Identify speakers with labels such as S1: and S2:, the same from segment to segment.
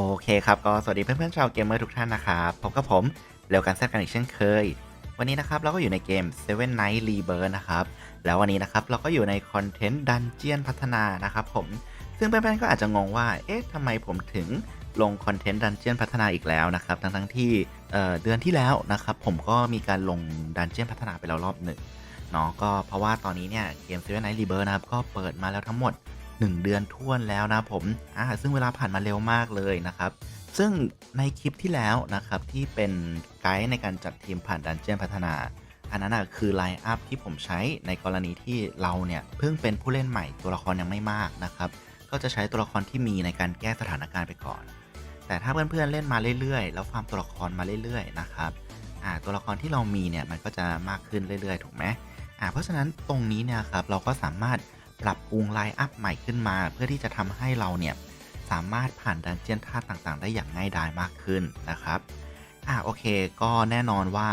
S1: โอเคครับ ก็สวัสดีเพื่อนๆชาวเกมเมอร์ทุกท่านนะครับพบกับผมเร็วกันแซดกันอีกเช่นเคย วันนี้นะครับเราก็อยู่ในเกม Seven Night Rebirth นะครับ แล้ววันนี้นะครับเราก็อยู่ในคอนเทนต์ดันเจียนพัฒนานะครับผม ซึ่งเพื่อนๆก็อาจจะงงว่า เอ๊ะทำไมผมถึงลงคอนเทนต์ดันเจียนพัฒนาอีกแล้วนะครับ ทั้งๆที่เอ่เดือนที่แล้วนะครับผมก็มีการลงดันเจียนพัฒนาไปแล้วรอบหนึ่งเนาะก็เพราะว่าตอนนี้เนี่ยเกม Seven Night Rebirth นะครับก็เปิดมาแล้วทั้งหมด 1 เดือนท้วนแล้วนะผมอ่าซึ่งเวลาผ่านมาเร็วมากเลยนะครับ ซึ่งในคลิปที่แล้วนะครับที่เป็นไกด์ในการจัดทีมผ่านดันเจียนพัฒนา อันนั้นคือไลน์อัพที่ผมใช้ในกรณีที่เราเนี่ยเพิ่งเป็นผู้เล่นใหม่ตัวละครยังไม่มากนะครับก็จะใช้ตัวละครที่มีในการแก้สถานการณ์ไปก่อน แต่ถ้าเพื่อนๆเล่นมาเรื่อยๆ แล้วฟาร์มตัวละครมาเรื่อยๆนะครับอ่าตัวละครที่เรามีเนี่ยมันก็จะมากขึ้นเรื่อยๆ ถูกไหมอ่าเพราะฉะนั้นตรงนี้เนี่ยครับเราก็สามารถ ปรับปรุงไลน์อัพใหม่ขึ้นมา เพื่อที่จะทำให้เราเนี่ยสามารถผ่านดันเจียนท่าต่างๆ ได้อย่างง่ายดายมากขึ้นนะครับอ่าโอเค ก็แน่นอนว่า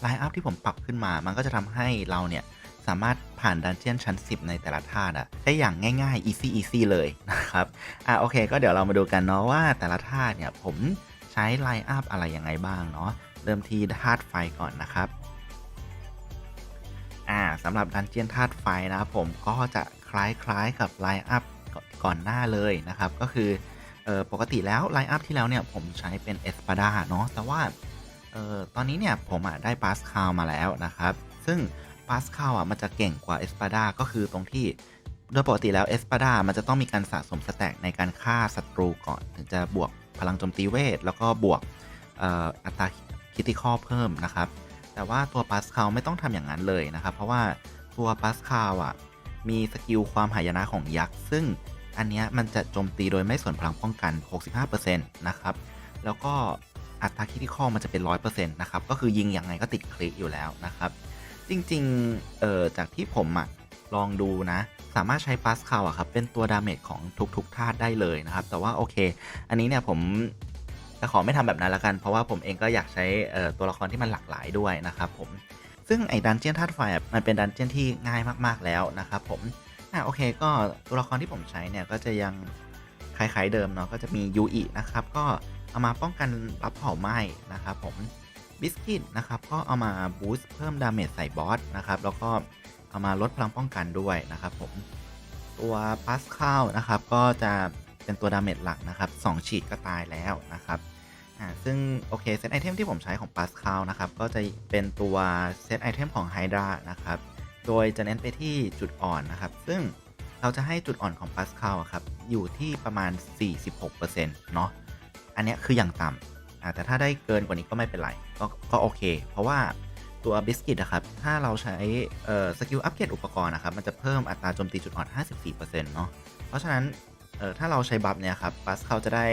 S1: ไลน์อัพที่ผมปรับขึ้นมา มันก็จะทำให้เราเนี่ยสามารถผ่านดันเจียนชั้น 10 ในแต่ละท่าได้อย่างง่ายๆ easy easy เลยนะครับอะโอเค ก็เดี๋ยวเรามาดูกันเนาะว่าแต่ละธาเนี่ยผมใช้ไลน์อัพอะไรยังไงบ้างเนาะเริ่มที่ธาตุไฟก่อนนะครับอ่าสำหรับดันเจียนธาตุไฟนะครับผมก็จะ คล้ายๆกับไลน์อัพก่อนหน้าเลยนะครับ ก็คืออปกติแล้วไลน์อัพที่แล้วเนี่ยผมใช้เป็นเอสปาดาเนาะแต่ว่าออตอนนี้เนี่ยผมอะได้ปาสคาลมาแล้วนะครับ ซึ่งปาสคาลอะมันจะเก่งกว่าเอสปาดาก็คือตรงที่โดยปกติแล้วเอสปาดามันจะต้องมีการสะสมสแต็กในการฆ่าศัตรูก่อน ถึงจะบวกพลังโจมตีเวท แล้วก็บวกอ,อัตราคิติคอเพิ่มนะครับ แต่ว่าตัวปัสคาลไม่ต้องทำอย่างนั้นเลยนะครับ เพราะว่าตัวปัสคาลอะ มีสกิลความหายนะของยักษ์ ซึ่งอันเนี้ยมันจะโจมตีโดยไม่ส่วนพลังป้องกัน 65%นะครับ แล้วก็อัตราคิติคอมันจะเป็น 100%นะครับ ก็คือยิงยังไงก็ติดคลิอยู่แล้วนะครับ จริงๆ เอ่อ จากที่ผมอะลองดูนะ สามารถใช้ปาสคาลอะครับ เป็นตัวดาเมจของทุกๆธาตุได้เลยนะครับ แต่ว่าโอเค อันนี้เนี่ยผมจะขอไม่ทำแบบนั้นละกัน เพราะว่าผมเองก็อยากใช้ตัวละครที่มันหลากหลายด้วยนะครับผม ซึ่งไอ้ดันเจียนธาตุไฟมันเป็นดันเจียนที่ง่ายมากๆแล้วนะครับผมอะโอเคก็ตัวละครที่ผมใช้เนี่ยก็จะยังคล้ายๆเดิมเนาะก็จะมียูอินะครับก็เอามาป้องกันรับเผาไหม้นะครับผมบิสกิตนะครับก็เอามาบูสต์เพิ่มดาเมจใส่บอสนะครับแล้วก็เอามาลดพลังป้องกันด้วยนะครับผมตัวปัสคาลนะครับก็จะเป็นตัวดาเมจหลักนะครับ2ฉีดก็ตายแล้วนะครับ อ่าซึ่งโอเคเซตไอเทมที่ผมใช้ของปัสคาลนะครับ ก็จะเป็นตัวเซตไอเทมของไฮดรานะครับ โดยจะเน้นไปที่จุดอ่อนนะครับ ซึ่งเราจะให้จุดอ่อนของปัสคาลครับ อยู่ที่ประมาณ 46%เนาะอันนี้คืออย่างต่ำแต่ถ้าได้เกินกว่านี้ก็ไม่เป็นไรก็ก็โอเค เพราะว่าตัวบิสกิตนะครับ ถ้าเราใช้สกิลอัปเกรดอุปกรณ์นะครับ มันจะเพิ่มอัตราโจมตีจุดอ่อน 54%เนาะเพราะฉะนั้นถ้าเราใช้บัฟเนี่ยครับปัสเขาจะได้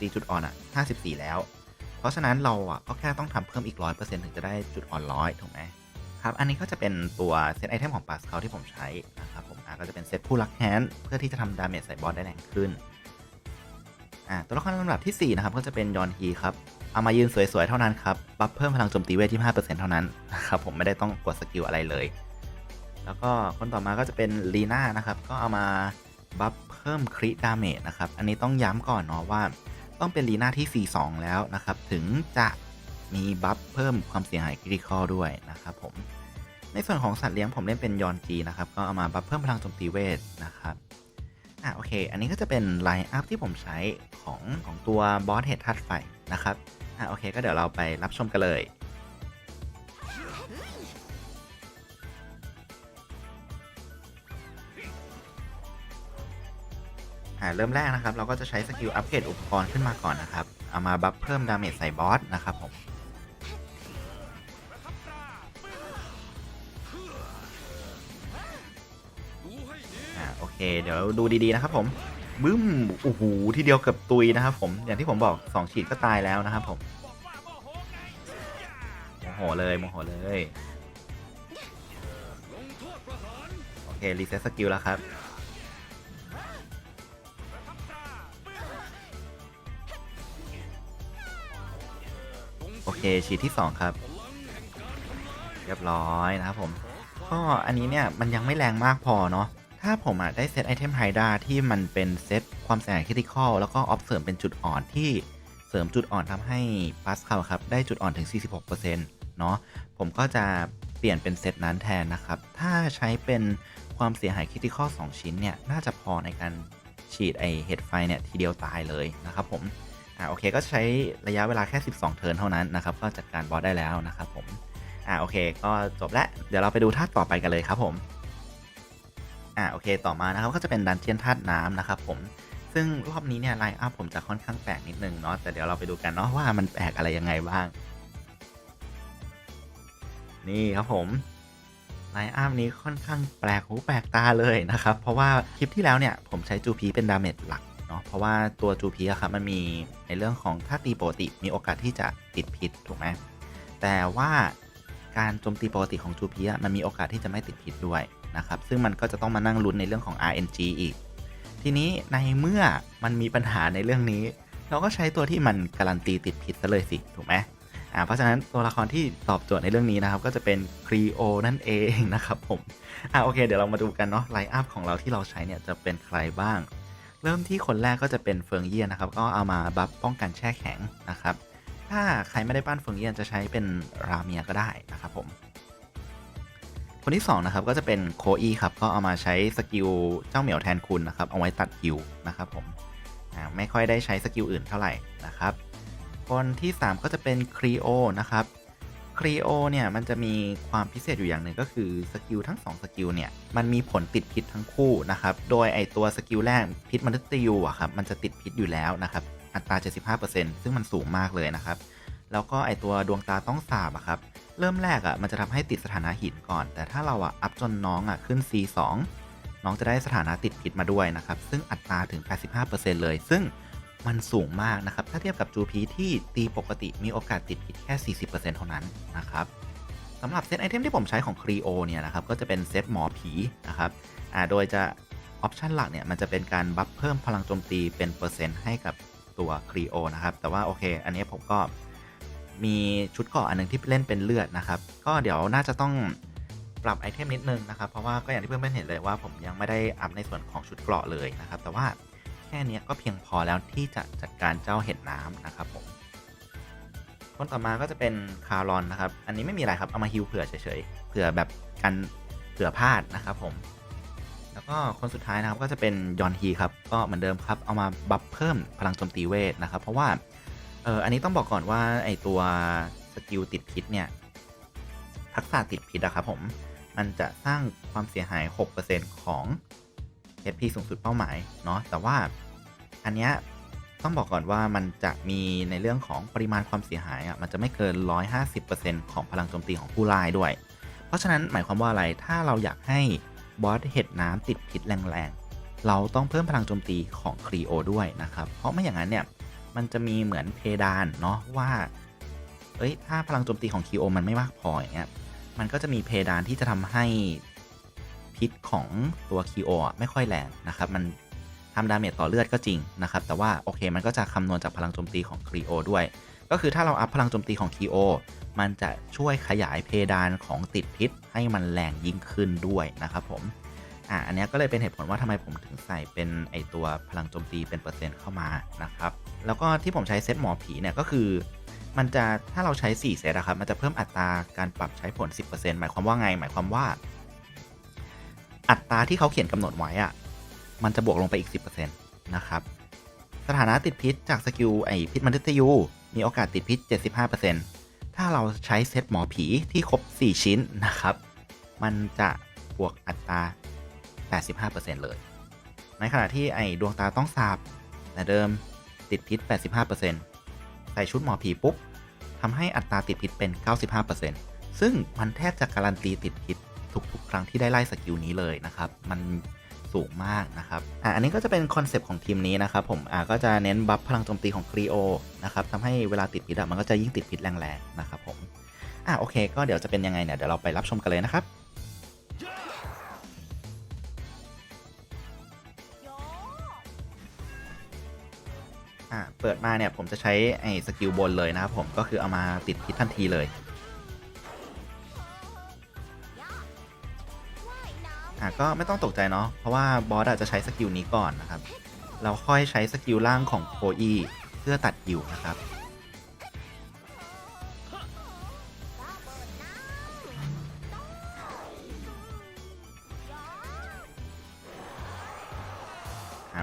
S1: ตีจุดอ่อนอะ54 แล้ว เพราะฉะนั้นเราอะก็แค่ต้องทำเพิ่มอีก100%ถึงจะได้จุดอ่อนร้อยถูกไหมครับ อันนี้ก็จะเป็นตัวเซตไอเทมของปัสเขาที่ผมใช้นะครับผมอะก็จะเป็นเซตผู้รักแฮนด์เพื่อที่จะทำดาเมจใส่บอสได้แรงขึ้นอ่าตัวละครลำดับที่ 4 นะครับ ก็จะเป็นยอนฮีครับ เอามายืนสวยๆ เท่านั้นครับ บัฟเพิ่มพลังโจมตีเวทที่ 5%เท่านั้นนะครับผมไม่ได้ต้องกดสกิลอะไรเลย แล้วก็คนต่อมาก็จะเป็นลีน่านะครับ ก็เอามาบัฟเพิ่มคริดาเมจนะครับ อันนี้ต้องย้ำก่อนเนาะว่า ต้องเป็นลีน่าที่ 4-2 แล้วนะครับ ถึงจะมีบัฟเพิ่มความเสียหายคริติคอลด้วยนะครับผม ในส่วนของสัตว์เลี้ยงผมเล่นเป็นยอนจีนะครับ ก็เอามาบัฟเพิ่มพลังโจมตีเวทนะครับ อะโอเค อันนี้ก็จะเป็นไลน์อัพที่ผมใช้ของของตัวบอสเฮดทัดไฟนะครับ อะโอเค ก็เดี๋ยวเราไปรับชมกันเลย เริ่มแรกนะครับ เราก็จะใช้สกิลอัปเกรดอุปกรณ์ขึ้นมาก่อนนะครับ เอามาบัฟเพิ่มดาเมจใส่บอสนะครับผมโอเค เดี๋ยวดูดีๆนะครับผมบึ้มโอ้โหทีเดียวเกือบตุยนะครับผมอย่างที่ผมบอก 2 ฉีดก็ตายแล้วนะครับผมโมโหเลยโมโหเลย โอเค รีเซ็ตสกิลแล้วครับ ฉีดที่ 2 ครับ เรียบร้อยนะครับผม ก็อันนี้เนี่ยมันยังไม่แรงมากพอเนาะถ้าผมอะได้เซตไอเทมไฮดาที่มันเป็นเซตความเสียหายคริติคอลแล้วก็ออฟเสริมเป็นจุดอ่อนที่เสริมจุดอ่อนทำให้ปัสเขาครับได้จุดอ่อนถึง 46%เนาะผมก็จะเปลี่ยนเป็นเซตนั้นแทนนะครับ ถ้าใช้เป็นความเสียหายคริติคอล2ชิ้นเนี่ยน่าจะพอในการฉีดไอเห็ดไฟเนี่ยทีเดียวตายเลยนะครับผม อ่าโอเคก็ใช้ระยะเวลาแค่ 12 เทิร์นเท่านั้นนะครับ ก็จัดการบอสได้แล้วนะครับผมอ่าโอเคก็จบแล้วเดี๋ยวเราไปดูท่าต่อไปกันเลยครับผมอ่าโอเคต่อมานะครับก็จะเป็นดันเจียนธาตุน้ำนะครับผมซึ่งรอบนี้เนี่ยไลน์อัพผมจะค่อนข้างแปลกนิดนึงเนาะแต่เดี๋ยวเราไปดูกันเนาะว่ามันแปลกอะไรยังไงบ้าง นี่ครับผมไลน์อัพนี้ค่อนข้างแปลกหูแปลกตาเลยนะครับ เพราะว่าคลิปที่แล้วเนี่ยผมใช้จูพีเป็นดาเมจหลัก เนาะเพราะว่าตัวจูพีอะครับมันมีในเรื่องของถ้าตีปกติมีโอกาสที่จะติดพิษถูกไหมแต่ว่าการโจมตีปกติของจูพีอะมันมีโอกาสที่จะไม่ติดพิษด้วยนะครับซึ่งมันก็จะต้องมานั่งลุ้นในเรื่องของ RNG อีก ทีนี้ในเมื่อมันมีปัญหาในเรื่องนี้ เราก็ใช้ตัวที่มันการันตีติดผิดซะเลยสิถูกไหมอ่าเพราะฉะนั้นตัวละครที่ตอบโจทย์ในเรื่องนี้นะครับ ก็จะเป็นครีโอนั่นเองนะครับผมอ่าโอเค เดี๋ยวเรามาดูกันเนาะไลน์อัพของเราที่เราใช้เนี่ยจะเป็นใครบ้าง เริ่มที่คนแรกก็จะเป็นเฟิงเยี่ยนนะครับ ก็เอามาบัฟป้องกันแช่แข็งนะครับ ถ้าใครไม่ได้ปั้นเฟิงเยี่ยนจะใช้เป็นราเมียก็ได้นะครับผม คนที่2นะครับก็จะเป็นโคอีครับ ก็เอามาใช้สกิลเจ้าเหมียวแทนคุณนะครับ เอาไว้ตัดฮิวนะครับผมไม่ค่อยได้ใช้สกิลอื่นเท่าไหร่นะครับ คนที่ 3 ก็จะเป็นครีโอนะครับ ครีโอเนี่ยมันจะมีความพิเศษอยู่อย่างหนึ่งก็คือสกิลทั้ง2สกิลเนี่ยมันมีผลติดพิษทั้งคู่นะครับ โดยไอตัวสกิลแรกพิษมนุษย์ยูอะครับมันจะติดพิษอยู่แล้วนะครับ อัตรา 75%ซึ่งมันสูงมากเลยนะครับ แล้วก็ไอตัวดวงตาต้องสาบอะครับเริ่มแรกอะมันจะทำให้ติดสถานะหินก่อน แต่ถ้าเราอะอัพจนน้องอะ่ะขึ้น C2 น้องจะได้สถานะติดพิษมาด้วยนะครับซึ่งอัตราถึง 85%เลย ซึ่ง มันสูงมากนะครับ ถ้าเทียบกับจูพีที่ตีปกติมีโอกาสติดพิษแค่ 40%เท่านั้นนะครับสำหรับเซตไอเทมที่ผมใช้ของครีโอเนี่ยนะครับก็จะเป็นเซตหมอผีนะครับอ่าโดยจะออปชันหลักเนี่ยมันจะเป็นการบัฟเพิ่มพลังโจมตีเป็นเปอร์เซ็นต์ให้กับตัวครีโอนะครับ แต่ว่าโอเค อันนี้ผมก็มีชุดเกราะอันหนึงที่เล่นเป็นเลือดนะครับ ก็เดี๋ยวน่าจะต้องปรับไอเทมนิดนึงนะครับ เพราะว่าก็อย่างที่เพื่อนๆเห็นเลยว่าผมยังไม่ได้อัพในส่วนของชุดเกราะเลยนะครับ แต่ว่า แค่เนี้ยก็เพียงพอแล้วที่จะจัดการเจ้าเห็ดน้ำนะครับผมคนต่อมาก็จะเป็นคารอนนะครับ อันนี้ไม่มีอะไรครับ เอามาฮิวเผื่อเฉยๆ เผื่อแบบกันเผื่อพลาดนะครับผม แล้วก็คนสุดท้ายนะครับก็จะเป็นยอนฮีครับ ก็เหมือนเดิมครับ เอามาบัฟเพิ่มพลังโจมตีเวทนะครับ เพราะว่าเอออันนี้ต้องบอกก่อนว่าไอตัวสกิลติดพิษเนี่ยทักษะติดพิษอะครับผม มันจะสร้างความเสียหาย 6%ของ HP สูงสุดเป้าหมายเนาะแต่ว่าอันเนี้ยต้องบอกก่อนว่ามันจะมีในเรื่องของปริมาณความเสียหายอะมันจะไม่เกิน 150%ของพลังโจมตีของผู้ร้ายด้วย เพราะฉะนั้นหมายความว่าอะไรถ้าเราอยากให้บอสเห็ดน้ำติดพิษแรงๆ เราต้องเพิ่มพลังโจมตีของครีโอด้วยนะครับ เพราะไม่อย่างนั้นเนี่ยมันจะมีเหมือนเพดานเนาะว่า เอ้ยถ้าพลังโจมตีของคีโอมันไม่มากพออย่างเงี้ยมันก็จะมีเพดานที่จะทำให้ พิษของตัวคีโอไม่ค่อยแรงนะครับมันทำดาเมจต่อเลือดก็จริงนะครับแต่ว่าโอเคมันก็จะคำนวณจากพลังโจมตีของคีโอด้วย ก็คือถ้าเราอัพพลังโจมตีของคีโอมันจะช่วยขยายเพดานของติดพิษให้มันแรงยิ่งขึ้นด้วยนะครับผมอะอันนี้ก็เลยเป็นเหตุผลว่าทำไมผมถึงใส่เป็นไอตัวพลังโจมตีเป็นเปอร์เซ็นต์เข้ามานะครับ แล้วก็ที่ผมใช้เซตหมอผีเนี่ยก็คือ มันจะถ้าเราใช้ 4 เซตอะครับ มันจะเพิ่มอัตราการปรับใช้ผล 10%หมายความว่าไง หมายความว่า อัตราที่เขาเขียนกำหนดไว้อะมันจะบวกลงไปอีก 10%นะครับ สถานะติดพิษจากสกิลไอพิษมนุษย์ยู มีโอกาสติดพิษ 75%ถ้าเราใช้เซตหมอผีที่ครบ 4 ชิ้นนะครับ มันจะบวกอัตรา 85%เลย ในขณะที่ไอดวงตาต้องสาบแต่เดิมติดพิษ 85%ใส่ชุดหมอผีปุ๊บทำให้อัตราติดพิษเป็น 95%ซึ่งมันแทบจะการันตีติดพิษ ทุกๆครั้งที่ได้ไล่สกิลนี้เลยนะครับ มันสูงมากนะครับอะอันนี้ก็จะเป็นคอนเซปต์ของทีมนี้นะครับผมอะก็จะเน้นบัฟพลังโจมตีของครีโอนะครับทำให้เวลาติดพิษอะมันก็จะยิ่งติดพิษแรงๆนะครับผมอะโอเค ก็เดี๋ยวจะเป็นยังไงเนี่ยเดี๋ยวเราไปรับชมกันเลยนะครับอ่าเปิดมาเนี่ยผมจะใช้ไอ้สกิลบนเลยนะครับผมก็คือเอามาติดพิษทันทีเลยะก็ไม่ต้องตกใจเนาะเพราะว่าบอสอาจจะใช้สกิลนี้ก่อนนะครับเราค่อยใช้สกิลล่างของโคอีเพื่อตัดยิวนะครับ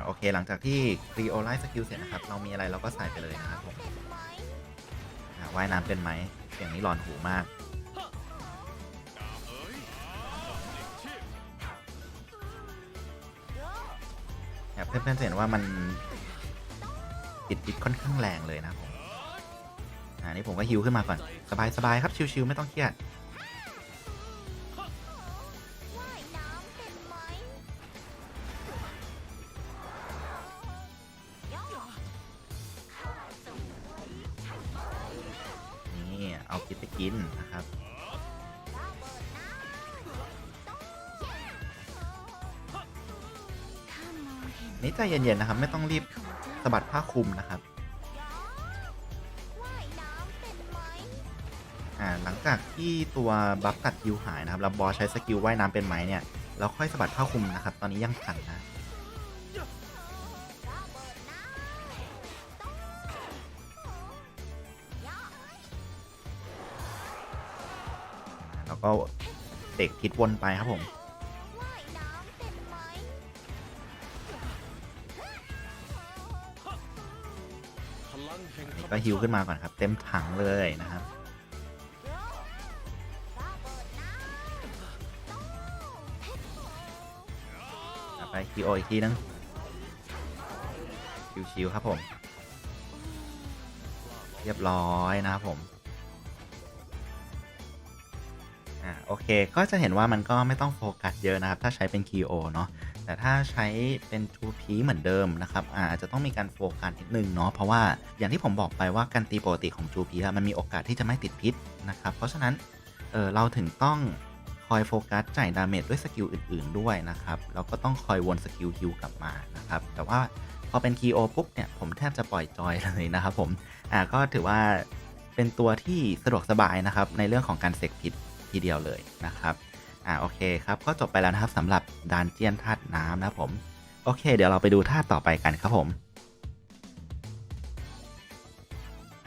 S1: โอเค หลังจากที่ครีโอไลสกิลเสร็จนะครับ เรามีอะไรเราก็ใส่ไปเลยนะครับผมว่ายน้ำเป็นไหมเสียงนี้หลอนหูมาก เพื่อนๆจะเห็นว่ามันติดพิษค่อนข้างแรงเลยนะผมอ่านี่ผมก็ฮิวขึ้นมาก่อน สบายๆครับชิวๆไม่ต้องเครียดนี่เอาพิษไปกินนะครับ นี่ใจเย็นๆนะครับ ไม่ต้องรีบสะบัดผ้าคลุมนะครับอ่าหลังจากที่ตัวบัฟตัดยิวหายนะครับแล้วบอสใช้สกิลว่ายน้ำเป็นไหมเนี่ยเราค่อยสะบัดผ้าคลุมนะครับ ตอนนี้ยังทันนะแล้วก็เด็กพิษวนไปครับผม ก็ฮิวขึ้นมาก่อนครับ เต็มถังเลยนะครับ ไปคีโออีกทีนึงชิวๆครับผม เรียบร้อยนะครับผมอ่าโอเคก็จะเห็นว่ามันก็ไม่ต้องโฟกัสเยอะนะครับ ถ้าใช้เป็นคีโอเนาะ แต่ถ้าใช้เป็น 2P เหมือนเดิมนะครับอาจจะต้องมีการโฟกัสนิดนึงเนาะเพราะว่าอย่างที่ผมบอกไปว่าการตีปกติของ 2P อะมันมีโอกาสที่จะไม่ติดพิษนะครับเพราะฉะนั้นเเราถึงต้องคอยโฟกัสจ่ายดาเมจด้วยสกิลอื่น ๆ ด้วยนะครับแล้วก็ต้องคอยวนสกิลฮิวกลับมานะครับแต่ว่าพอเป็น KO ปุ๊บเนี่ยผมแทบจะปล่อยจอยเลยนะครับผมอ่าก็ถือว่าเป็นตัวที่สะดวกสบายนะครับในเรื่องของการเสกพิษทีเดียวเลยนะครับ อ่าโอเคครับก็จบไปแล้วนะครับสำหรับดานเจียนธาตุน้ำนะผม โอเค เดี๋ยวเราไปดูธาตุต่อไปกันครับผม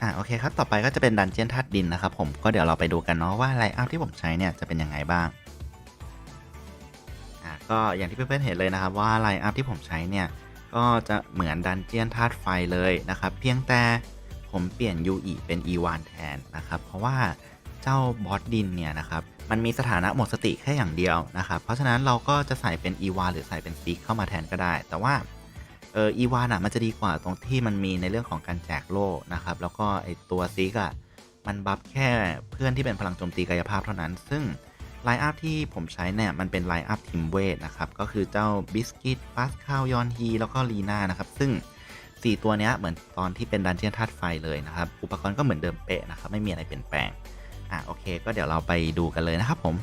S1: อ่าโอเคครับต่อไปก็จะเป็นดันเจียนธาตุดินนะครับผมก็เดี๋ยวเราไปดูกันเนาะว่าไลอัพที่ผมใช้เนี่ยจะเป็นยังไงบ้างอ่าก็อย่างที่เพื่อนๆเห็นเลยนะครับว่าไลอัพที่ผมใช้เนี่ยก็จะเหมือนดันเจียนธาตุไฟเลยนะครับเพียงแต่ผมเปลี่ยน UE เป็น E1 แทนนะครับเพราะว่าเจ้าบอสดินเนี่ยนะครับ มันมีสถานะหมดสติแค่อย่างเดียวนะครับ เพราะฉะนั้นเราก็จะใส่เป็น E1 หรือใส่เป็นซิกเข้ามาแทนก็ได้ แต่ว่าเออ E1 อะมันจะดีกว่าตรงที่มันมีในเรื่องของการแจกโล่นะครับ แล้วก็ไอตัวซิกอะมันบัฟแค่เพื่อนที่เป็นพลังโจมตีกายภาพเท่านั้น ซึ่งไลน์อัพที่ผมใช้เนี่ยมันเป็นไลน์อัพทีมเวทนะครับ ก็คือเจ้าบิสกิตปาสคาลยอนฮีแล้วก็ลีน่านะครับ ซึ่ง 4 ตัวเนี้ยเหมือนตอนที่เป็นดันเจียนธาตุไฟเลยนะครับ อุปกรณ์ก็เหมือนเดิมเป๊ะนะครับ ไม่มีอะไรเปลี่ยนแปลง เคก็เดี๋ยวเราไปดูกันเลยนะครับผม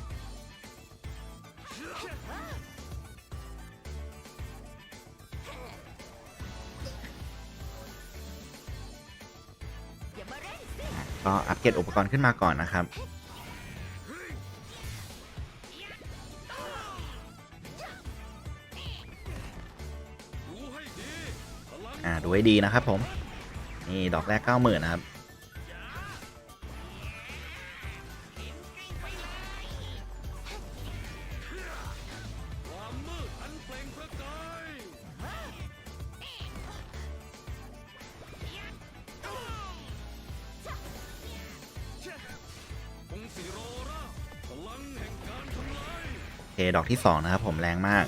S1: ก็อัปเกรดอุปกรณ์ขึ้นมาก่อนนะครับ อ่า ดูให้ดีนะครับผม นี่ ดอกแรก90,000นะครับ โอเคดอกที่2นะครับผมแรงมาก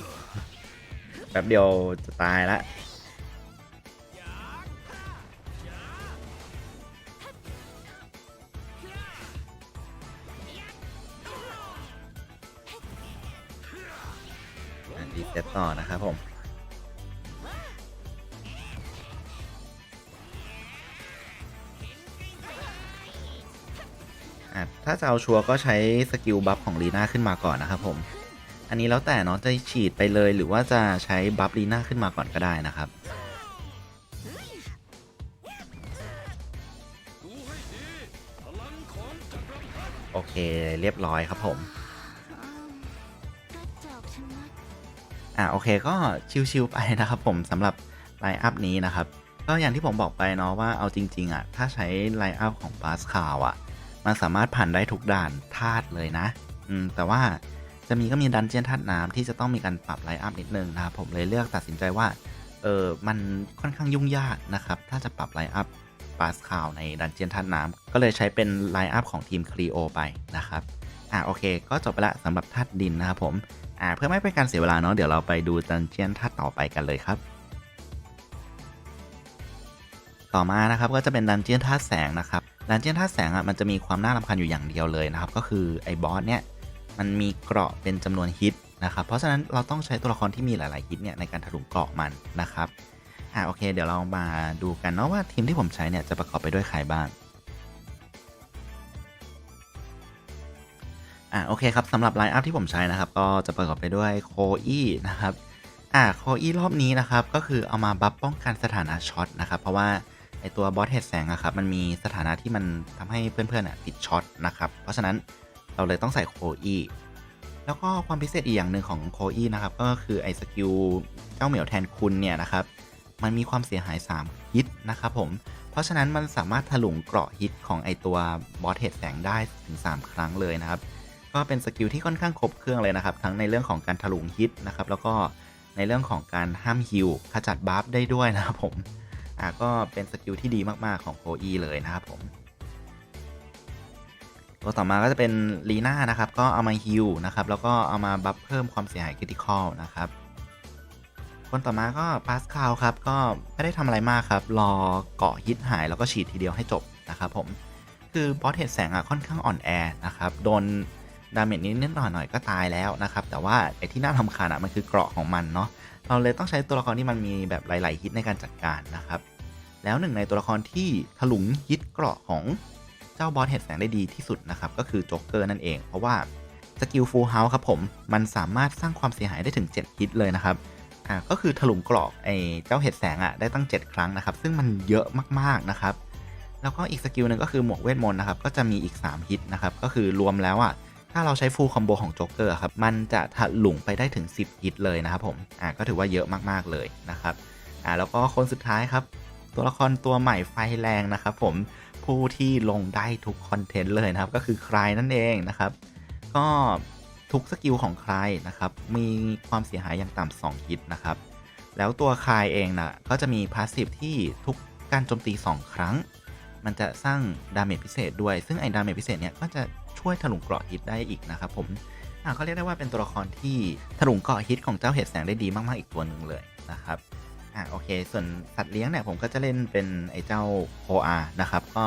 S1: แป๊บเดียวจะตายละอะรีเซ็ตต่อนะครับผมถ้าจะเอาชัวร์ก็ใช้สกิลบัฟของลีน่าขึ้นมาก่อนนะครับผม อันนี้แล้วแต่เนาะจะฉีดไปเลยหรือว่าจะใช้บัฟลีน่าขึ้นมาก่อนก็ได้นะครับ โอเคเรียบร้อยครับผม
S2: อ่า
S1: โอเคก็ชิวๆไปนะครับผมสำหรับไลน์อัพนี้นะครับ ก็อย่างที่ผมบอกไปเนาะว่าเอาจริง ๆอะถ้าใช้ไลน์อัพของบาสคาวอะ มันสามารถผ่านได้ทุกด่านธาตุเลยนะ อืมแต่ว่า จะมีก็มีดันเจียนธาตุน้ำที่จะต้องมีการปรับไลน์อัพนิดนึงนะครับผมเลยเลือกตัดสินใจว่าเออมันค่อนข้างยุ่งยากนะครับ ถ้าจะปรับไลน์อัพบาสคาวในดันเจียนธาตุน้ำก็เลยใช้เป็นไลน์อัพของทีมครีโอไปนะครับอ่าโอเค ก็จบไปละสำหรับธาตุดินนะครับผมอ่าเพื่อไม่เป็นการเสียเวลาเนาะเดี๋ยวเราไปดูดันเจียนท่าตุต่อไปกันเลยครับต่อมานะครับก็จะเป็นดันเจียนท่าแสงนะครับดันเจียนท่าแสงอะมันจะมีความน่ารำคาญอยู่อย่างเดียวเลยนะครับ ก็คือไอ้บอสเนี่ย มันมีเกราะเป็นจำนวนฮิตนะครับ เพราะฉะนั้นเราต้องใช้ตัวละครที่มีหลาย ๆ ฮิตเนี่ยในการถลุงเกราะมันนะครับอ่าโอเค เดี๋ยวเรามาดูกันเนาะว่าทีมที่ผมใช้เนี่ยจะประกอบไปด้วยใครบ้างอ่าโอเคครับสำหรับไลน์อัพที่ผมใช้นะครับ ก็จะประกอบไปด้วยโคอี้นะครับอ่าโคอี้รอบนี้นะครับ ก็คือเอามาบัฟป้องกันสถานะช็อตนะครับ เพราะว่าไอตัวบอสเฮดแสงอะครับมันมีสถานะที่มันทำให้เพื่อนๆอะติดช็อตนะครับ เพราะฉะนั้น เราเลยต้องใส่โคอี้แล้วก็ความพิเศษอีกอย่างหนึ่งของโคอี้นะครับ ก็คือไอสกิลเจ้าเหมียวแทนคุณเนี่ยนะครับ มันมีความเสียหาย3ฮิตนะครับผม เพราะฉะนั้นมันสามารถถลุงเกราะฮิตของไอตัวบอสเฮดแสงได้ถึง 3 ครั้งเลยนะครับ ก็เป็นสกิลที่ค่อนข้างครบเครื่องเลยนะครับ ทั้งในเรื่องของการถลุงฮิตนะครับ แล้วก็ในเรื่องของการห้ามฮิลขจัดบัฟได้ด้วยนะครับผม อ่าก็เป็นสกิลที่ดีมากๆของโคอีเลยนะครับผม ตัวต่อมาก็จะเป็นลีน่านะครับ ก็เอามาฮิลนะครับแล้วก็เอามาบัฟเพิ่มความเสียหายคริติคอลนะครับ คนต่อมาก็ปาสคาลครับก็ไม่ได้ทำอะไรมากครับ รอเกาะฮิตหายแล้วก็ฉีดทีเดียวให้จบนะครับผมคือบอสเห็ดแสงอะค่อนข้างอ่อนแอนะครับโดนดาเมจนิดนิดหน่อยหน่อยก็ตายแล้วนะครับ แต่ว่าไอ้ที่น่าทำคาญอะมันคือเกราะของมันเนาะเราเลยต้องใช้ตัวละครที่มันมีแบบหลาย ๆ ฮิตในการจัดการนะครับ แล้วหนึ่งในตัวละครที่ถลุงฮิตเกราะของ เจ้าบอสเห็ดแสงได้ดีที่สุดนะครับก็คือโจ๊กเกอร์นั่นเอง เพราะว่าสกิลฟูลเฮาส์ครับผมมันสามารถสร้างความเสียหายได้ถึง 7 ฮิตเลยนะครับอ่าก็คือถลุงกราะไอ้เจ้าเห็ดแสงอะได้ตั้ง 7 ครั้งนะครับซึ่งมันเยอะมากๆนะครับแล้วก็อีกสกิลหนึ่งก็คือหมวกเวทมนต์นะครับก็จะมีอีก 3 ฮิตนะครับก็คือรวมแล้วอะถ้าเราใช้ฟูลคอมโบของโจ๊กเกอร์ครับมันจะถลุงไปได้ถึง 10 ฮิตเลยนะครับผมอ่าก็ถือว่าเยอะมากๆเลยนะครับอ่าแล้วก็คนสุดท้ายครับตัวละครตัวใหม่ไฟแรงนะครับผม ผู้ที่ลงได้ทุกคอนเทนต์เลยนะครับ ก็คือใครนั่นเองนะครับ ก็ทุกสกิลของใครนะครับ มีความเสียหายอย่างต่ำ2ฮิตนะครับ แล้วตัวคายเองนะก็จะมีพาสซีฟที่ทุกการโจมตี 2 ครั้ง มันจะสร้างดาเมจพิเศษด้วย ซึ่งไอ้ดาเมจพิเศษเนี่ยก็จะช่วยถลุงเกราะฮิตได้อีกนะครับผมก็เรียกได้ว่าเป็นตัวละครที่ถลุงเกราะฮิตของเจ้าเห็ดแสงได้ดีมากๆอีกตัวหนึ่งเลยนะครับ อะโอเค ส่วนสัตว์เลี้ยงเนี่ยผมก็จะเล่นเป็นไอ้เจ้าโคอานะครับ ก็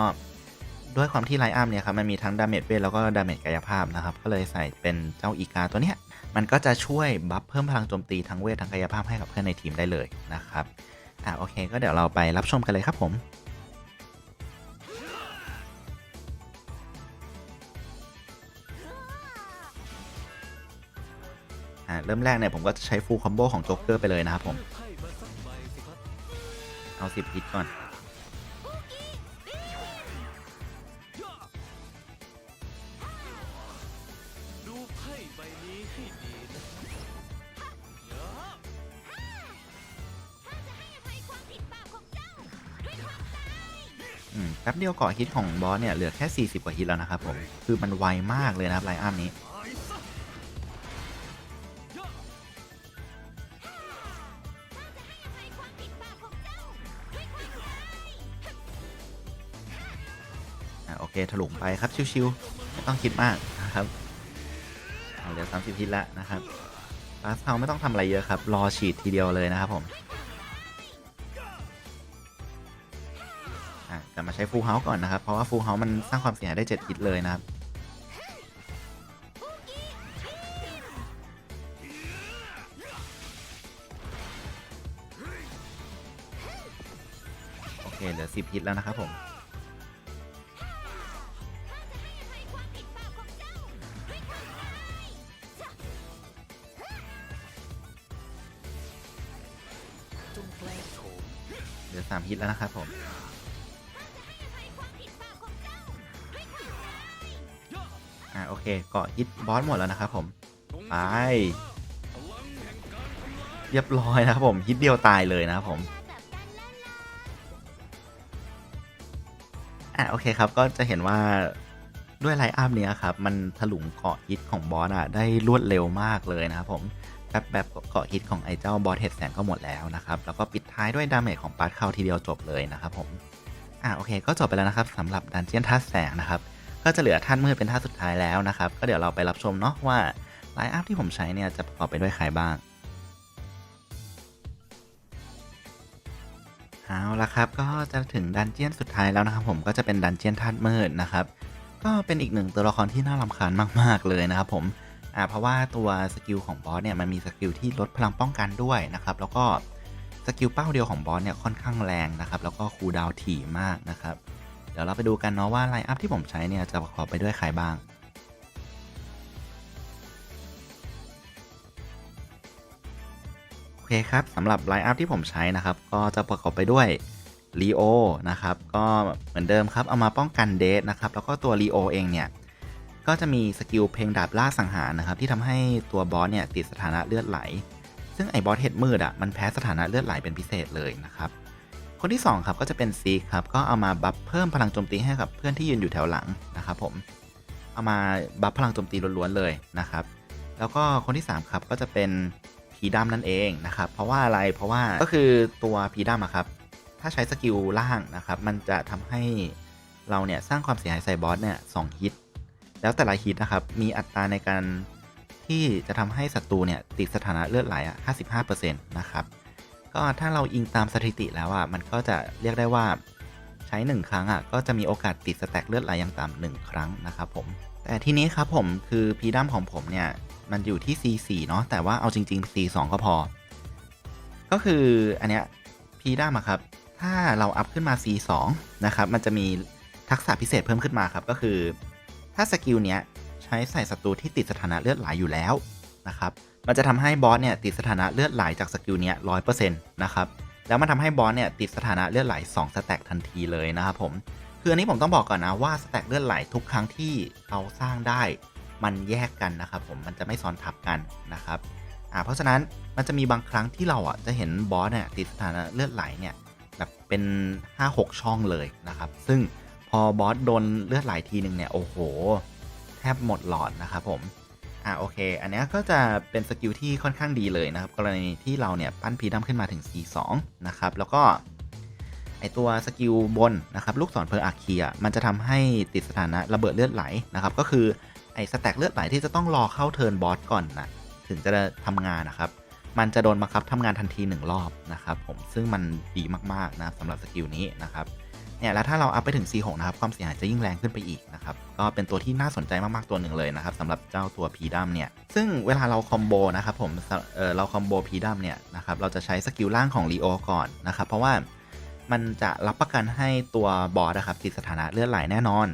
S1: ด้วยความที่ไลอัพเนี่ยครับมันมีทั้งดาเมจเวทแล้วก็ดาเมจกายภาพนะครับ ก็เลยใส่เป็นเจ้าอีกาตัวเนี้ย มันก็จะช่วยบัฟเพิ่มพลังโจมตีทั้งเวททั้งกายภาพให้กับเพื่อนในทีมได้เลยนะครับ อะโอเค ก็เดี๋ยวเราไปรับชมกันเลยครับผมอ่าเริ่มแรกเนี่ยผมก็จะใช้ฟูลคอมโบของโจ๊กเกอร์ไปเลยนะครับผม เอา10ฮิตก่อน
S2: ดูไพ่ใบนี้ให้ดีนะ
S1: อืมแป๊บเดียวเกาะฮิตของบอสเนี่ยเหลือแค่ 40 กว่าฮิตแล้วนะครับผม คือมันไวมากเลยนะครับไลอ้ามนี้ ถลุงไปครับชิวๆไม่ต้องคิดมากนะครับเอาเหลือ30ฮิตแล้วนะครับบาสเทาไม่ต้องทำอะไรเยอะครับ รอฉีดทีเดียวเลยนะครับผมอะกลับมาใช้ฟูลเฮาส์ก่อนนะครับ เพราะว่าฟูลเฮาส์มันสร้างความเสียหายได้7ฮิตเลยนะครับ โอเค เหลือ 10ฮิตแล้วนะครับผม ฮิตแล้วนะครับผมอ่าโอเคเกาะฮิตบอสหมดแล้วนะครับผมไปเรียบร้อยนะครับผมฮิตเดียวตายเลยนะครับผมอะโอเคครับก็จะเห็นว่าด้วยไลน์อัพเนี้ยครับ มันถลุงเกาะฮิตของบอสอะได้รวดเร็วมากเลยนะครับผม แบบแบบเกาะฮิตของไอ้เจ้าบอสเห็ดแสงก็หมดแล้วนะครับ แล้วก็ปิดท้ายด้วยดาเมจของปาร์ตเข้าทีเดียวจบเลยนะครับผม อะโอเค ก็จบไปแล้วนะครับสำหรับดันเจียนธาแสงนะครับ ก็จะเหลือธาตุมืดเป็นธาสุดท้ายแล้วนะครับ ก็เดี๋ยวเราไปรับชมเนาะว่าไลน์อัพที่ผมใช้เนี่ยจะประกอบไปด้วยใครบ้างเอาละครับก็จะถึงดันเจียนสุดท้ายแล้วนะครับ ผมก็จะเป็นดันเจียนธาตุมืดนะครับ ก็เป็นอีกหนึ่งตัวละครที่น่ารำคาญมาก ๆ เลยนะครับผม อ่าเพราะว่าตัวสกิลของบอสเนี่ยมันมีสกิลที่ลดพลังป้องกันด้วยนะครับ แล้วก็สกิลเป้าเดียวของบอสเนี่ยค่อนข้างแรงนะครับ แล้วก็คูลดาวถี่มากนะครับ เดี๋ยวเราไปดูกันเนาะว่าไลน์อัพที่ผมใช้เนี่ยจะประกอบไปด้วยใครบ้างโอเคครับสำหรับไลน์อัพที่ผมใช้นะครับ ก็จะประกอบไปด้วยลีโอนะครับ ก็เหมือนเดิมครับ เอามาป้องกันเดทนะครับ แล้วก็ตัวลีโอเองเนี่ย ก็จะมีสกิลเพลงดาบล่าสังหารนะครับที่ทำให้ตัวบอสเนี่ยติดสถานะเลือดไหล ซึ่งไอ้บอสเห็ดมืดอะมันแพ้สถานะเลือดไหลเป็นพิเศษเลยนะครับคนที่2ครับก็จะเป็นซีครับก็เอามาบัฟเพิ่มพลังโจมตีให้กับเพื่อนที่ยืนอยู่แถวหลังนะครับผมเอามาบัฟพลังโจมตีล้วนๆเลยนะครับ แล้วก็คนที่3ครับก็จะเป็นผีดำนั่นเองนะครับเพราะว่าอะไรเพราะว่าก็คือตัวผีดำครับถ้าใช้สกิลล่างนะครับมันจะทำให้เราเนี่ยสร้างความเสียหายใส่บอสเนี่ยสองฮิต แล้วแต่ละฮิตนะครับ มีอัตราในการที่จะทำให้ศัตรูเนี่ยติดสถานะเลือดไหลอะ55%นะครับ ก็ถ้าเราอิงตามสถิติแล้วอะมันก็จะเรียกได้ว่าใช้ 1 ครั้งอะก็จะมีโอกาสติดสแต็กเลือดไหลอย่างต่ำหนึ่งครั้งนะครับผม แต่ทีนี้ครับผมคือพีดัมของผมเนี่ยมันอยู่ที่ C4 เนาะแต่ว่าเอาจริง ๆ C2 ก็พอ ก็คืออันเนี้ยพีดัมอะครับถ้าเราอัพขึ้นมา C2 นะครับมันจะมีทักษะพิเศษเพิ่มขึ้นมาครับก็คือ ถ้าสกิลเนี้ยใช้ใส่ศัตรูที่ติดสถานะเลือดไหลอยู่แล้วนะครับ มันจะทำให้บอสเนี่ยติดสถานะเลือดไหลจากสกิลเนี้ยร้อยเปอร์เซ็นต์นะครับ แล้วมันทำให้บอสเนี่ยติดสถานะเลือดไหล2สแต็กทันทีเลยนะครับผม คืออันนี้ผมต้องบอกก่อนนะว่าสแต็กเลือดไหลทุกครั้งที่เราสร้างได้ มันแยกกันนะครับผม มันจะไม่ซ้อนทับกันนะครับอ่าเพราะฉะนั้นมันจะมีบางครั้งที่เราอะจะเห็นบอสเนี่ยติดสถานะเลือดไหลเนี่ยแบบเป็น 5-6 ช่องเลยนะครับ ซึ่ง พอบอสโดนเลือดไหลทีหนึ่งเนี่ย โอ้โห แทบหมดหลอดนะครับผม อ่าโอเค อันนี้ก็จะเป็นสกิลที่ค่อนข้างดีเลยนะครับ กรณีที่เราเนี่ยปั้นพีดัมขึ้นมาถึง C2 นะครับ แล้วก็ไอตัวสกิลบนนะครับลูกศรเพอร์อาเคียมันจะทำให้ติดสถานะระเบิดเลือดไหลนะครับ ก็คือไอสแต็กเลือดไหลที่จะต้องรอเข้าเทิร์นบอสก่อนนะถึงจะทำงานนะครับ มันจะโดนบังคับทำงานทันทีหนึ่งรอบนะครับผมซึ่งมันดีมากๆนะสำหรับสกิลนี้นะครับ เนี่ยแล้วถ้าเราอัพไปถึง C6 นะครับความเสียหายจะยิ่งแรงขึ้นไปอีกนะครับก็เป็นตัวที่น่าสนใจมากๆตัวหนึ่งเลยนะครับสำหรับเจ้าตัวพีดัมเนี่ยซึ่งเวลาเราคอมโบนะครับผมเเราคอมโบพีดัมเนี่ยนะครับเราจะใช้สกิลล่างของลีโอก่อนนะครับเพราะว่ามันจะรับประกันให้ตัวบอสนะครับติดสถานะเลือดไหลแน่นอน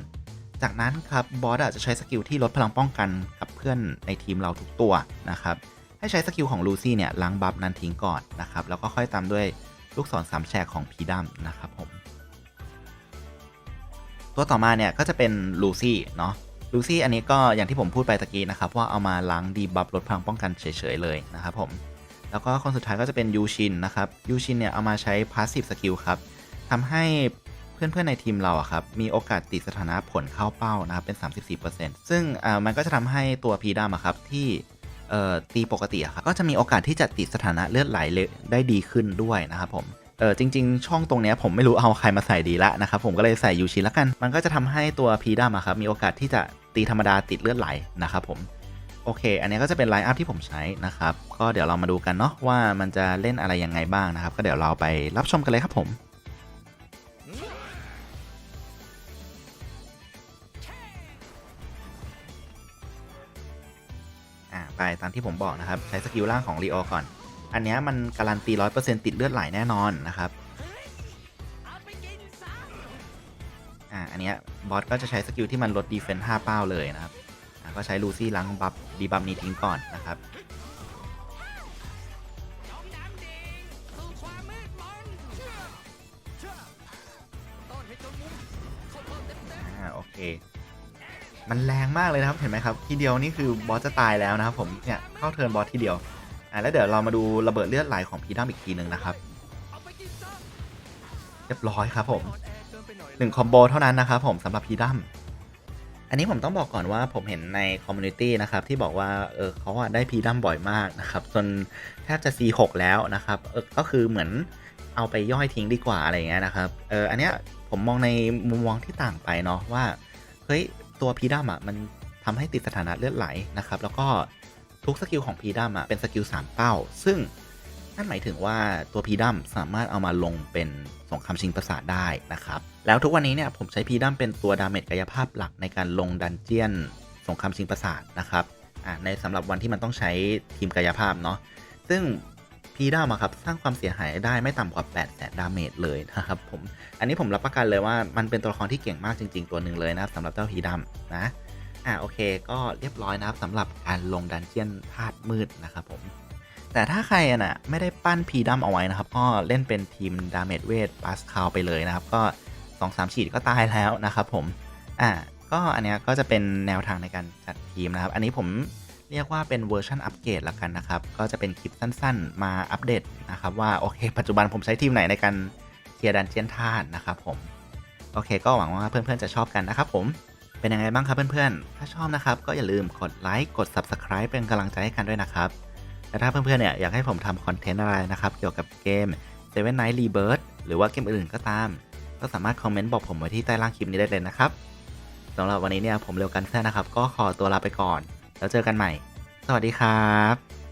S1: จากนั้นครับบอสอาจจะใช้สกิลที่ลดพลังป้องกันกับเพื่อนในทีมเราทุกตัวนะครับให้ใช้สกิลของลูซี่เนี่ยล้างบัฟนั้นทิ้งก่อนนะครับแล้วก็ค่อยตามด้วยลูกศรสามแฉกของพีดัมนะครับผม ตัวต่อมาเนี่ยก็จะเป็นลูซี่เนาะลูซี่อันนี้ก็อย่างที่ผมพูดไปตะกี้นะครับ ว่าเอามาล้างดีบัฟลดพลังป้องกันเฉยๆเลยนะครับผมแล้วก็คนสุดท้ายก็จะเป็นยูชินนะครับยูชินเนี่ยเอามาใช้พาสซีฟสกิลครับทำให้เพื่อนๆในทีมเราอะครับมีโอกาสติดสถานะผลเข้าเป้านะครับเป็น 34%ซึ่งอ่ามันก็จะทำให้ตัวพีดามะครับที่เอ่อตีปกติอะครับก็จะมีโอกาสที่จะติดสถานะเลือดไหลได้ดีขึ้นด้วยนะครับผม เออจริง ๆ ช่องตรงเนี้ยผมไม่รู้เอาใครมาใส่ดีละนะครับผมก็เลยใส่ยูชินละกัน มันก็จะทำให้ตัวพีดัมอะครับมีโอกาสที่จะตีธรรมดาติดเลือดไหลนะครับผมโอเค อันนี้ก็จะเป็นไลน์อัพที่ผมใช้นะครับ ก็เดี๋ยวเรามาดูกันเนาะว่ามันจะเล่นอะไรยังไงบ้างนะครับ ก็เดี๋ยวเราไปรับชมกันเลยครับผม อ่าไปตามที่ผมบอกนะครับ ใช้สกิลล่างของรีโอก่อน อันนี้มันการันตี100%ติดเลือดไหลแน่นอนนะครับ
S2: อ่า
S1: อันเนี้ยบอสก็จะใช้สกิลที่มันลดดีเฟนซ์5เป้าเลยนะครับอ่าก็ใช้ลูซี่ล้างบัฟดีบัฟนี้ทิ้งก่อนนะครับ
S2: อา
S1: โอเค มันแรงมากเลยนะครับ เห็นไหมครับ ทีเดียวนี่คือบอสจะตายแล้วนะครับผม เนี่ย เข้าเทิร์นบอสทีเดียว อะแล้วเดี๋ยวเรามาดูระเบิดเลือดไหลของพีดัมอีกทีหนึ่งนะครับ
S2: เรี
S1: ยบร้อยครับผม
S2: หนึ่
S1: งคอมโบเท่านั้นนะครับผมสำหรับพีดัมอันนี้ผมต้องบอกก่อนว่าผมเห็นในคอมมูนิตี้นะครับที่บอกว่าเออเขาอะได้พีดัมบ่อยมากนะครับจนแทบจะ C6 แล้วนะครับเออก็คือเหมือนเอาไปย่อยทิ้งดีกว่าอะไรเงี้ยนะครับเอออันเนี้ยผมมองในมุมมองที่ต่างไปเนาะว่าเฮ้ยตัวพีดัมอะมันทำให้ติดสถานะเลือดไหลนะครับแล้วก็ ทุกสกิลของพีดัมอะเป็นสกิลสามเป้า ซึ่งนั่นหมายถึงว่าตัวพีดัมสามารถเอามาลงเป็นสงครามชิงประสาทได้นะครับ แล้วทุกวันนี้เนี่ยผมใช้พีดัมเป็นตัวดาเมจกายภาพหลักในการลงดันเจียนสงครามชิงประสาทนะครับในสำหรับวันที่มันต้องใช้ทีมกายภาพเนาะซึ่งพีดัมครับสร้างความเสียหายได้ไม่ต่ำกว่า 8 0 0 0 0ดาเมจเลยนะครับผม อันนี้ผมรับประกันเลยว่ามันเป็นตัวละครที่เก่งมากจริง ๆ ตัวหนึ่งเลยนะสำหรับเจ้าพีดัมนะ อ่าโอเค ก็เรียบร้อยนะครับสำหรับการลงดันเจียนธาตุมืดนะครับผมแต่ถ้าใครอะน่ะไม่ได้ปั้นพีดัมเอาไว้นะครับ ก็เล่นเป็นทีมดาเมจเวทปาสคาลไปเลยนะครับ ก็2-3ฉีดก็ตายแล้วนะครับผมอ่าก็อันเนี้ยก็จะเป็นแนวทางในการจัดทีมนะครับ อันนี้ผมเรียกว่าเป็นเวอร์ชันอัปเกรดละกันนะครับ ก็จะเป็นคลิปสั้นๆ มาอัปเดตนะครับ ว่าโอเค ปัจจุบันผมใช้ทีมไหนในการเคลียร์ดันเจียนธาตุนะครับผมโอเค ก็หวังว่าเพื่อนๆจะชอบกันนะครับผม เป็นยังไงบ้างครับเพื่อนๆ ถ้าชอบนะครับก็อย่าลืมกดไลค์กด Subscribe เป็นกำลังใจให้กันด้วยนะครับ และถ้าเพื่อนๆเนี่ยอยากให้ผมทำคอนเทนต์อะไรนะครับ เกี่ยวกับเกม Seven Night Rebirth หรือว่าเกมอื่นๆก็ตาม ก็สามารถคอมเมนต์บอกผมไว้ที่ใต้ล่างคลิปนี้ได้เลยนะครับสำหรับวันนี้เนี่ยผมเร็วกันแค่นะครับ ก็ขอตัวลาไปก่อน แล้วเจอกันใหม่ สวัสดีครับ